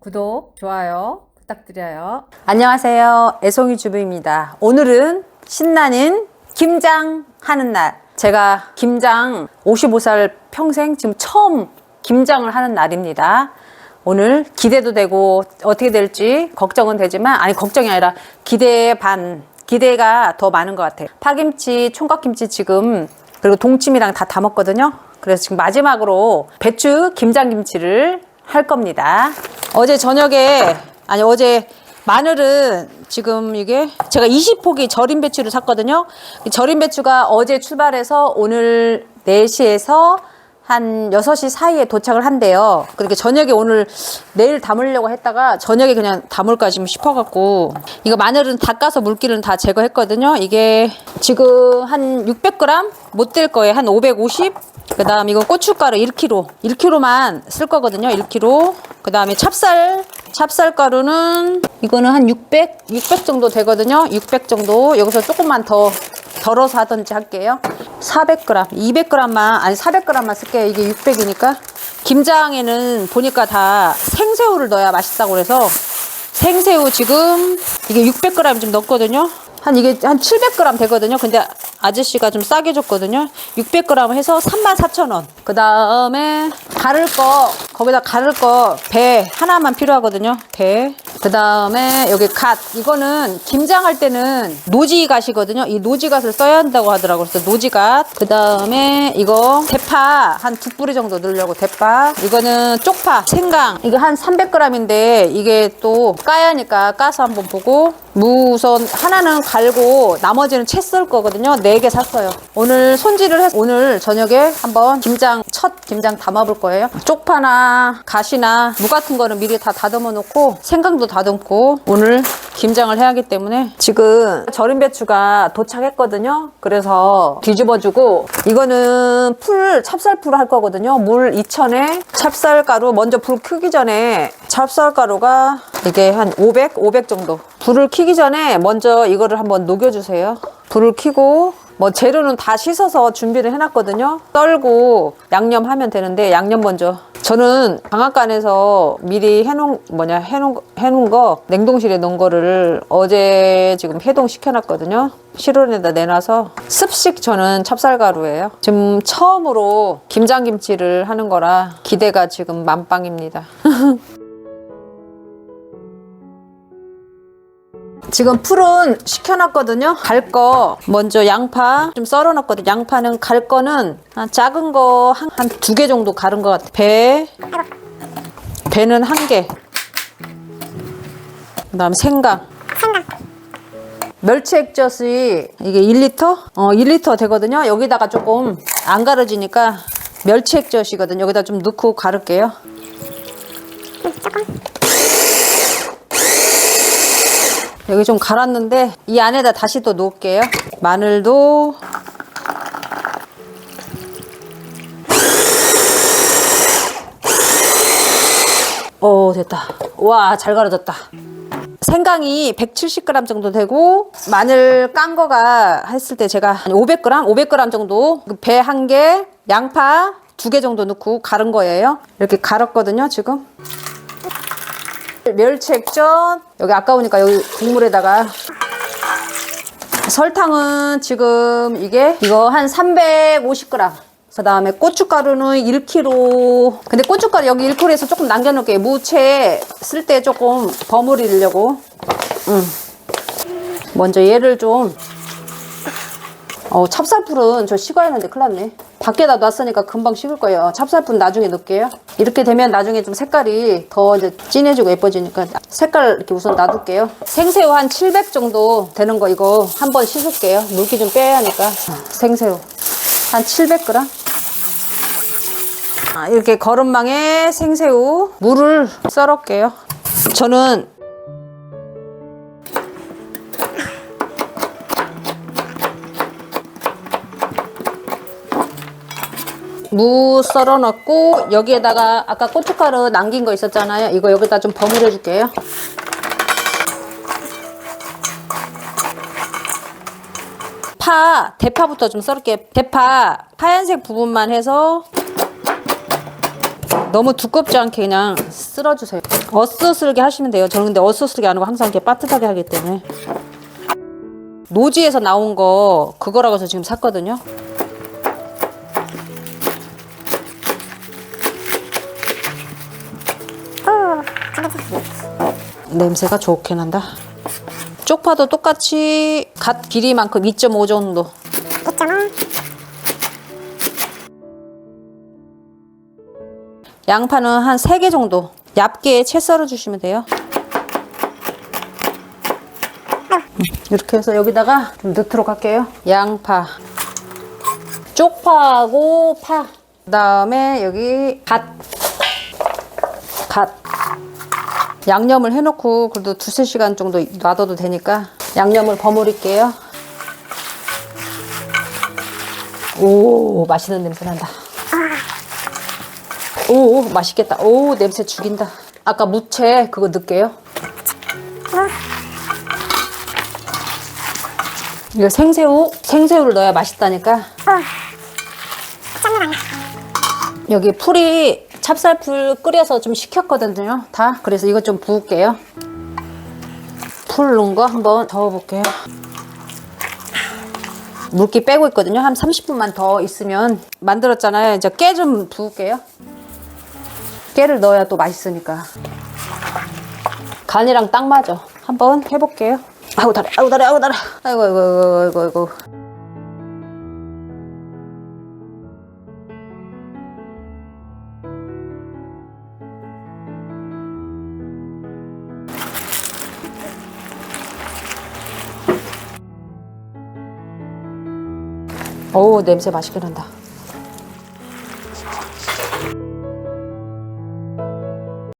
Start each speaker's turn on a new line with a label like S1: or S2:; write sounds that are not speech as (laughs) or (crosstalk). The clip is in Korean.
S1: 구독, 좋아요 부탁드려요. 안녕하세요. 애송이 주부입니다. 오늘은 신나는 김장 하는 날. 제가 김장 55살 평생 지금 처음 김장을 하는 날입니다. 오늘 기대도 되고 어떻게 될지 걱정은 되지만 아니 걱정이 아니라 기대 반 기대가 더 많은 것 같아요. 파김치, 총각김치 지금 그리고 동치미랑 다 담았거든요. 그래서 지금 마지막으로 배추 김장김치를 할 겁니다. 어제 저녁에 아니 어제 마늘은 지금 이게 제가 20포기 절임 배추를 샀거든요. 이 절임 배추가 어제 출발해서 오늘 4시에서 한 6시 사이에 도착을 한대요. 그렇게 저녁에 오늘 내일 담으려고 했다가 저녁에 그냥 담을까 지금 싶어갖고 이거 마늘은 닦아서 물기는 다 제거했거든요. 이게 지금 한 600g 못 될 거예요. 한 550. 그 다음 이거 고춧가루 1kg. 1kg만 쓸 거거든요. 1kg. 그 다음에 찹쌀. 찹쌀가루는 이거는 한 600, 600 정도 되거든요. 600 정도. 여기서 조금만 더 덜어서 하든지 할게요. 400g, 200g만, 아니 400g만 쓸게요. 이게 600이니까. 김장에는 보니까 다 생새우를 넣어야 맛있다고 그래서 생새우 지금 이게 600g 좀 넣었거든요. 한 이게 한 700g 되거든요. 근데 아저씨가 좀 싸게 줬거든요. 600g 해서 34,000원. 그 다음에 가를 거, 거기다 가를 거 배 하나만 필요하거든요. 배. 그 다음에 여기 갓. 이거는 김장할 때는 노지 갓이거든요. 이 노지 갓을 써야 한다고 하더라고요. 그래서 노지 갓. 그 다음에 이거 대파 한 두 뿌리 정도 넣으려고 대파. 이거는 쪽파, 생강. 이게 한 300g인데 이게 또 까야 하니까 까서 한번 보고 무 우선 하나는 갈고 나머지는 채 썰 거거든요. 네 개 샀어요. 오늘 손질을 해서 오늘 저녁에 한번 김장 첫 김장 담아볼 거예요. 쪽파나 가시나 무 같은 거는 미리 다 다듬어 놓고 생강도 다듬고 오늘 김장을 해야 하기 때문에 지금 절임 배추가 도착했거든요. 그래서 뒤집어주고 이거는 풀 찹쌀풀 할 거거든요. 물 2천에 찹쌀가루 먼저 불 끄기 전에 찹쌀가루가 이게 한 500, 500 정도. 불을 켜기 전에 먼저 이거를 한번 녹여주세요. 불을 켜고 뭐 재료는 다 씻어서 준비를 해놨거든요. 썰고 양념하면 되는데 양념 먼저. 저는 방앗간에서 미리 해놓은 뭐냐 해놓은 거- 해놓은 거 냉동실에 넣은 거를 어제 지금 해동 시켜놨거든요. 실온에다 내놔서 습식 저는 찹쌀가루예요. 지금 처음으로 김장김치를 하는 거라 기대가 지금 만빵입니다. (laughs) 지금 풀은 식혀놨거든요. 갈 거 먼저 양파 좀 썰어놨거든요. 양파는 갈 거는 한 작은 거 한 두 개 정도 가른 것 같아. 배 배는 한 개. 그다음 생강. 멸치 액젓이 이게 1리터? 어, 1리터 되거든요. 여기다가 조금 안 가려지니까 멸치 액젓이거든요. 여기다 좀 넣고 가를게요. 여기 좀 갈았는데 이 안에다 다시 또 놓을게요. 마늘도 오 됐다. 와 잘 갈아졌다. 생강이 170g 정도 되고 마늘 깐 거가 했을 때 제가 한 500g, 500g 정도 그배한 개, 양파 두 개 정도 넣고 갈은 거예요. 이렇게 갈았거든요, 지금. 멸치 액젓 여기 아까우니까 여기 국물에다가. 설탕은 지금 이게 이거 한 350g 그 다음에 고춧가루는 1kg 근데 고춧가루 여기 1kg에서 조금 남겨놓을게요 무채 쓸 때 조금 버무리려고. 음. 먼저 얘를 좀 어, 찹쌀풀은 저 식어야 하는데 큰일 났네. 밖에다 놨으니까 금방 식을 거예요. 찹쌀풀 나중에 넣을게요. 이렇게 되면 나중에 좀 색깔이 더 이제 진해지고 예뻐지니까 색깔 이렇게 우선 놔둘게요. 생새우 한 700 정도 되는 거 이거 한번 씻을게요. 물기 좀 빼야 하니까. 생새우 한 700g. 아, 이렇게 거름망에 생새우 물을 썰을게요. 저는 무 썰어 넣고 여기에다가 아까 고춧가루 남긴 거 있었잖아요. 이거 여기다 좀 버무려 줄게요. 파, 대파부터 좀 썰을게요. 대파 하얀색 부분만 해서 너무 두껍지 않게 그냥 쓸어주세요. 어슷쓸게 하시면 돼요. 저는 근데 어슷쓸게 안 하고 항상 이렇게 빠듯하게 하기 때문에. 노지에서 나온 거 그거라고 해서 지금 샀거든요. 냄새가 좋게 난다. 쪽파도 똑같이 갓 길이만큼 2.5 정도. 양파는 한 3개 정도 얇게 채 썰어 주시면 돼요. 음, 이렇게 해서 여기다가 좀 넣도록 할게요. 양파, 쪽파하고 파. 그 다음에 여기 갓, 갓. 양념을 해놓고 그래도 두세 시간 정도 놔둬도 되니까 양념을 버무릴게요. 오 맛있는 냄새 난다. 오 맛있겠다. 오 냄새 죽인다. 아까 무채 그거 넣을게요. 이거 생새우 생새우를 넣어야 맛있다니까. 여기 풀이 찹쌀풀 끓여서 좀 식혔거든요. 다 그래서 이거 좀 부을게요. 풀 넣은 거 한번 저어볼게요. 물기 빼고 있거든요. 한 30분만 더 있으면 만들었잖아요. 이제 깨 좀 부을게요. 깨를 넣어야 또 맛있으니까. 간이랑 딱 맞아. 한번 해볼게요. 아우 달아, 아우 달아, 아우 달아. 아이고, 아이고, 아이고, 아이고, 오 냄새 맛있게 난다.